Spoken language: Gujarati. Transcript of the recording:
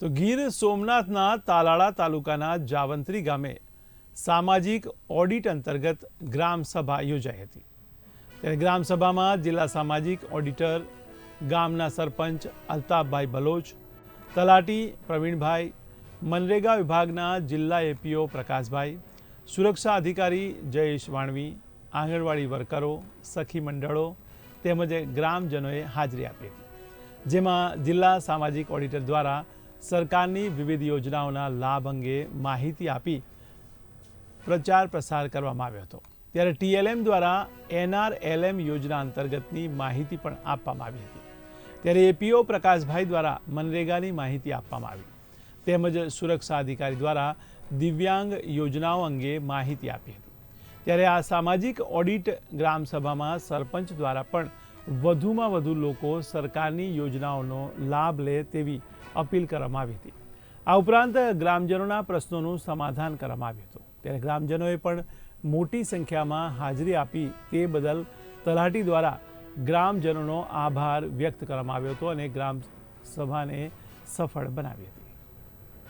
તો ગીર સોમનાથના તાલાળા તાલુકાના જાવંત્રી ગામે સામાજિક ઓડિટ અંતર્ગત ગ્રામસભા યોજાઈ હતી. ત્યારે ગ્રામસભામાં જિલ્લા સામાજિક ઓડિટર ગામના સરપંચ અલ્તાફભાઈ બલોચ, તલાટી પ્રવીણભાઈ, મનરેગા વિભાગના જિલ્લા એપીઓ પ્રકાશભાઈ, સુરક્ષા અધિકારી જયેશ વાણવી, આંગણવાડી વર્કરો, સખી મંડળો તેમજ ગ્રામજનોએ હાજરી આપી હતી. જેમાં જિલ્લા સામાજિક ઓડિટર દ્વારા સરકારની વિવિધ યોજનાઓના લાભ અંગે માહિતી આપી પ્રચાર પ્રસાર કરવામાં આવ્યો હતો. ત્યારે ટીએલએમ દ્વારા એનઆરએલએમ યોજના અંતર્ગતની માહિતી પણ આપવામાં આવી હતી. ત્યારે એપીઓ પ્રકાશભાઈ દ્વારા મનરેગાની માહિતી આપવામાં આવી. તેમજ સુરક્ષા અધિકારી દ્વારા દિવ્યાંગ યોજનાઓ અંગે માહિતી આપી હતી. ત્યારે આ સામાજિક ઓડિટ ગ્રામસભામાં સરપંચ દ્વારા પણ વધુમાં વધુ લોકો સરકારની યોજનાઓનો લાભ લે તેવી અપીલ કરવામાં આવી હતી. આ ઉપરાંત ગ્રામજનોના પ્રશ્નોનું સમાધાન કરવામાં આવ્યું હતું. ત્યારે ગ્રામજનોએ પણ મોટી સંખ્યામાં હાજરી આપી તે બદલ તલાટી દ્વારા ગ્રામજનોનો આભાર વ્યક્ત કરવામાં આવ્યો હતો અને ગ્રામ સભાને સફળ બનાવી હતી.